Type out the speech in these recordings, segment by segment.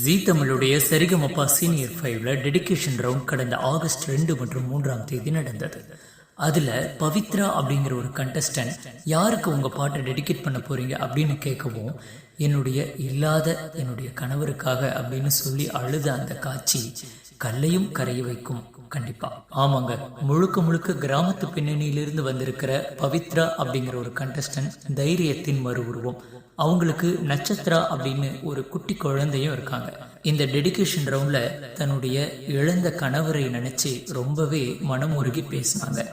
ஜீ தமிழுடைய சரிகமப்பா சீனியர் ஃபைவ்ல dedication round கடந்த ஆகஸ்ட் ரெண்டு மற்றும் மூன்றாம் தேதி நடந்தது. அதில் பவித்ரா அப்படிங்கிற ஒரு கண்டஸ்டன்ட் யாருக்கு உங்கள் பாட்டை டெடிகேட் பண்ண போறீங்க அப்படின்னு கேட்கவும் என்னுடைய இல்லாத என்னுடைய கணவருக்காக அப்படின்னு சொல்லி அழுத அந்த காட்சி கல்லையும் கரைய வைக்கும் கண்டிப்பா. ஆமாங்க. முழுக்க முழுக்க கிராமத்து பின்னணியிலிருந்து வந்திருக்கிற பவித்ரா அப்படிங்கிற ஒரு கண்டஸ்டன்ட் தைரியத்தின் மறு உருவம். அவங்களுக்கு நட்சத்திரா அப்படின்னு ஒரு குட்டி குழந்தையும் இருக்காங்க. இந்த டெடிகேஷன் ரவுண்ட்ல தன்னுடைய இழந்த கணவரை நினைச்சு ரொம்பவே மனம் உருகி பேசினாங்க.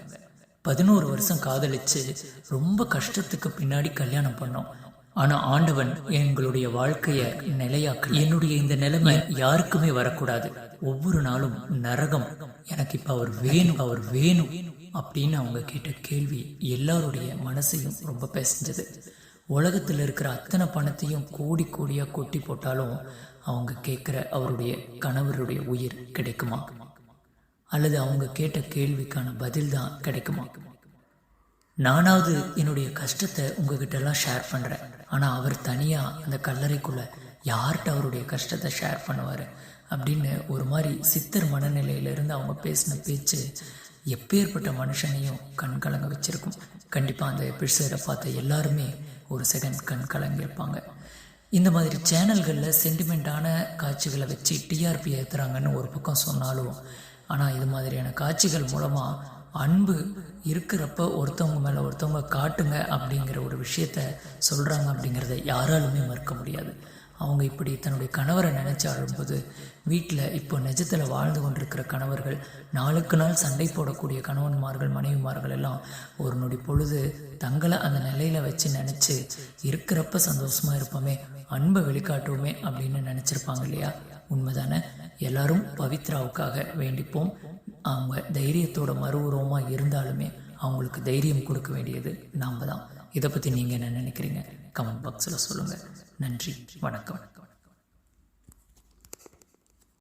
பதினோரு வருஷம் காதலிச்சு ரொம்ப கஷ்டத்துக்கு பின்னாடி கல்யாணம் பண்ணோம். ஆனா ஆண்டவன் எங்களுடைய வாழ்க்கைய நிலையாக்க என்னுடைய இந்த நிலைமை யாருக்குமே வரக்கூடாது. ஒவ்வொரு நாளும் நரகம் எனக்கு இப்ப அவர் வேணும் அவர் வேணும் அப்படின்னு அவங்க கேட்ட கேள்வி எல்லாருடைய மனசையும் ரொம்ப பேசிஞ்சது. உலகத்தில் இருக்கிற அத்தனை பணத்தையும் கோடி கோடியா கொட்டி போட்டாலும் அவங்க கேட்குற அவருடைய கணவருடைய உயிர் கிடைக்குமா? அல்லது அவங்க கேட்ட கேள்விக்கான பதில் தான் கிடைக்குமா? நானாவது என்னுடைய கஷ்டத்தை உங்ககிட்ட எல்லாம் ஷேர் பண்ணுறேன் ஆனால் அவர் தனியாக அந்த கல்லறைக்குள்ள யார்கிட்ட அவருடைய கஷ்டத்தை ஷேர் பண்ணுவார்? அப்படின்னு ஒரு மாதிரி சித்தர் மனநிலையிலிருந்து அவங்க பேசின பேச்சு எப்பேற்பட்ட மனுஷனையும் கண் கலங்க வச்சிருக்கும். கண்டிப்பாக அந்த எபிசோடை பார்த்த எல்லாருமே ஒரு செகண்ட் கண் கலங்கியிருப்பாங்க. இந்த மாதிரி சேனல்களில் சென்டிமெண்ட்டான காட்சிகளை வச்சு டிஆர்பி ஏற்றுறாங்கன்னு ஒரு பக்கம் சொன்னாலும் ஆனால் இது மாதிரியான காட்சிகள் மூலமாக அன்பு இருக்கிறப்ப ஒருத்தவங்க மேலே ஒருத்தவங்க காட்டுங்க அப்படிங்கிற ஒரு விஷயத்த சொல்கிறாங்க அப்படிங்கிறத யாராலுமே மறுக்க முடியாது. அவங்க இப்படி தன்னுடைய கணவரை நினச்சி அழும்போது வீட்டில் இப்போ நிஜத்தில் வாழ்ந்து கொண்டிருக்கிற கணவர்கள் நாளுக்கு நாள் சண்டை போடக்கூடிய கணவன்மார்கள் மனைவிமார்கள் எல்லாம் ஒரு நொடி பொழுது தங்களை அந்த நிலையில் வச்சு நினச்சி இருக்கிறப்ப சந்தோஷமாக இருப்போமே அன்பை வெளிக்காட்டுவோமே அப்படின்னு நினச்சிருப்பாங்க இல்லையா? உண்மைதானே? எல்லாரும் பவித்ராவுக்காக வேண்டிப்போம். அவங்க தைரியத்தோட மறு உருவமாக இருந்தாலுமே அவங்களுக்கு தைரியம் கொடுக்க வேண்டியது நாம் தான். இதை பற்றி நீங்கள் என்ன நினைக்கிறீங்க? கமெண்ட் பாக்ஸில் சொல்லுங்கள் நன்றி. வணக்கம்.